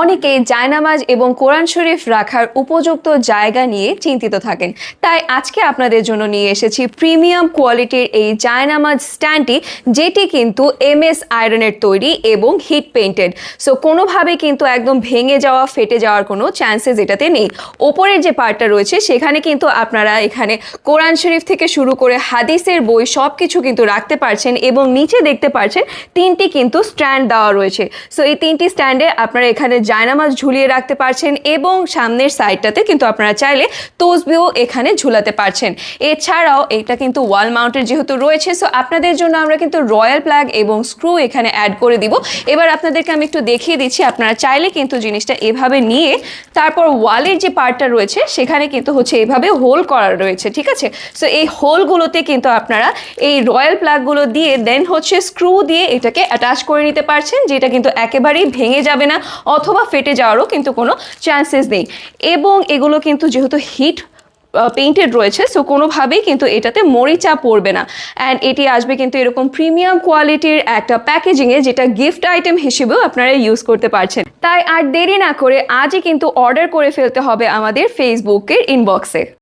অনেকে জায়নামাজ এবং কোরআন শরীফ রাখার উপযুক্ত জায়গা নিয়ে চিন্তিত থাকেন। তাই আজকে আপনাদের জন্য নিয়ে এসেছি প্রিমিয়াম কোয়ালিটির এই জায়নামাজ স্ট্যান্ডটি, যেটি কিন্তু এম এস আয়রনের তৈরি এবং হিট পেইন্টেড। সো কোনোভাবে কিন্তু একদম ভেঙে যাওয়া, ফেটে যাওয়ার কোনো চান্সেস এটাতে নেই। ওপরের যে পার্টটা রয়েছে, সেখানে কিন্তু আপনারা এখানে কোরআন শরীফ থেকে শুরু করে হাদিসের বই সব কিছু কিন্তু রাখতে পারছেন এবং নিচে দেখতে পারছেন তিনটি কিন্তু স্ট্যান্ড দেওয়া রয়েছে। সো এই তিনটি স্ট্যান্ডে আপনারা এখানে জায়নামাজ ঝুলিয়ে রাখতে পারছেন এবং সামনের সাইডটাতে কিন্তু আপনারা চাইলে তসবিও এখানে ঝুলাতে পারছেন। এছাড়াও এটা কিন্তু ওয়াল মাউন্টের যেহেতু রয়েছে সো আপনাদের জন্য আমরা কিন্তু রয়্যাল প্লাগ এবং স্ক্রু এখানে অ্যাড করে দিব। এবার আপনাদেরকে আমি একটু দেখিয়ে দিচ্ছি, আপনারা চাইলে কিন্তু জিনিসটা এভাবে নিয়ে তারপর ওয়ালের যে পার্টটা রয়েছে, সেখানে কিন্তু হচ্ছে এভাবে হোল করা রয়েছে, ঠিক আছে? সো এই হোলগুলোতে কিন্তু আপনারা এই রয়্যাল প্লাগগুলো দিয়ে দেন হচ্ছে স্ক্রু দিয়ে এটাকে অ্যাটাচ করে নিতে পারছেন, যেটা কিন্তু একেবারেই ভেঙে যাবে না অথবা ফেটে যাওয়ারও কিন্তু কোনো চান্সেস নেই। এবং এগুলো কিন্তু যেহেতু হিট পেইন্টেড রয়েছে সো কোনোভাবেই কিন্তু এটাতে মরিচা পড়বে না। অ্যান্ড এটি আসবে কিন্তু এরকম প্রিমিয়াম কোয়ালিটির একটা প্যাকেজিংয়ে যেটা গিফট আইটেম হিসেবেও আপনারা ইউজ করতে পারছেন। তাই আর দেরি না করে আজই কিন্তু অর্ডার করে ফেলতে হবে আমাদের ফেসবুকের ইনবক্সে